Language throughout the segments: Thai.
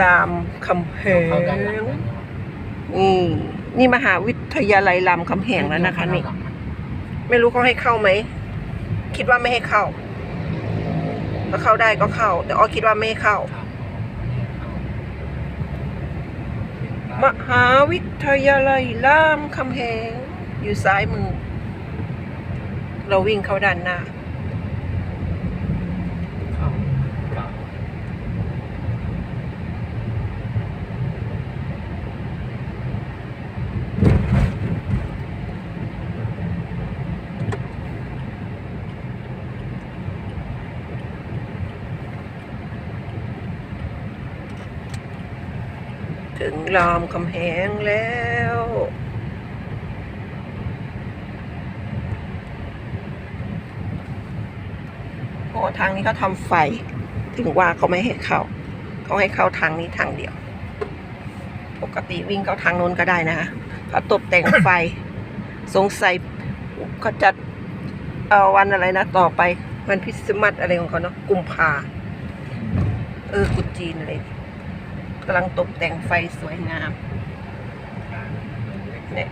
รามคำแหเข้าด้านหลังงนะนี่นี่มหาวิทยาลัยรามคำแหงแล้วนะคะนี่ ไม่รู้เขาให้เข้าไหม คิดว่าไม่ให้เข้าถ้าเข้าได้ก็เข้า แต่อ้อคิดว่าไม่ให้เข้า มหาวิทยาลัยรามคำแหงอยู่ซ้ายมือ เราวิ่งเข้าด้านหน้าเข้าเข้า ถึงรามคำแหงแล้ว โอ้ทางนี้เขาทำไฟ ถึงว่าเขาไม่ให้เข้า เขาให้เข้าทางนี้ทางเดียว ปกติวิ่งเข้าทางโน้นก็ได้นะคะเขาตกแต่งไฟ สงสัยเขาจัดเอ่อวันอะไรนะ ต่อไป วันคริสมาสอะไรของเขาเนาะกุมภาเออกุจีนอะไร กำลังตกแต่งไฟสวยงามเนี่ย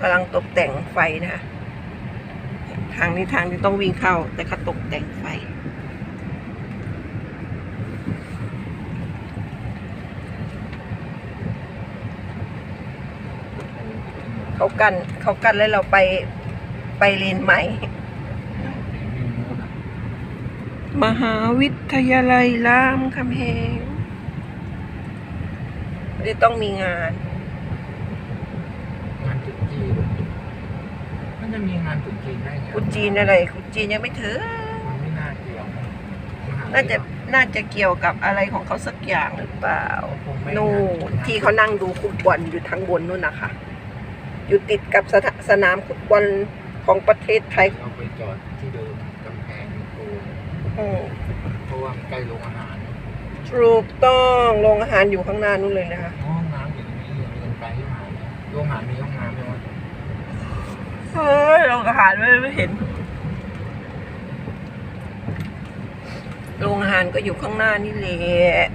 กำลังตกแต่งไฟนะคะทางนี้ทางที่ต้องวิ่งเข้า แต่เขาตกแต่งไฟ เขากันเขากันแล้วเราไปไปเลนใหม่ มหาวิทยาลัยรามคำแหง ไม่ได้ต้องมีงาน งานจุดจีนมันจะมีงานจุดจีนได้ไงคุณจีนอะไรคุณจีนยังไม่ถึงมันไม่น่าเกี่ยวมหวิทยน่าจะน่าจะเกี่ยวกับอะไรของเขาสักอย่างหรือเปล่าคงไม่นู่นที่เขานั่งดูฟุตบอลอยู่ทางบนนู่นนะคะ อยู่ติดกับสถาสนามฟุตบอลของประเทศไทยเราไปจอดที่เดิมกำแพงโกอืมเพราะว่ามันใกล้โรงอาหาร ถูกต้องโรงอาหารอยู่ข้างหน้านู่นเลยนะคะ โรงอาหารมีห้องน้ำไหมวะเฮ้ยโรงอาหารไม่ไม่เห็น โรงอาหารก็อยู่ข้างหน้านี่แหละ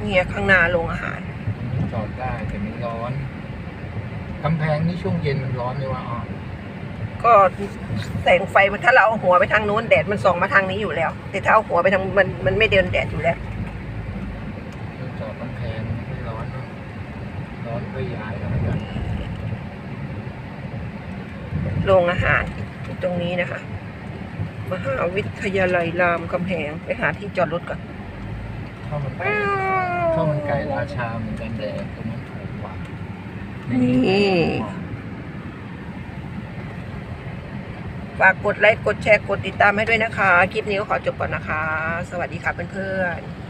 เนี่ยข้างหน้าโรงอาหาร จอดได้แต่มันร้อนกำแพงนี่ช่วงเย็นมันร้อนไหมวะอ๋อก็แสงไฟมันถ้าเราเอาหัวไปทางโน้นแดดมันส่องมาทางนี้อยู่แล้ว แต่ถ้าเอาหัวไปทางมันมันไม่เดินแดดอยู่แล้ว จอดกำแพงไม่ร้อนเนอะ โรงอาหารอยู่ตรงนี้นะคะ มหาวิทยาลัยรามคำแหงไปหาที่จอดรถก่อนข้าวมันไก่ข้าวมันไก่ราชาเหมือนกันแต่ตรงนั้นถูกกว่า นี่ฝากกดไลค์ กดแชร์ กดติดตามให้ด้วยนะคะ คลิปนี้ก็ขอจบก่อนนะคะ สวัสดีค่ะเพื่อนๆ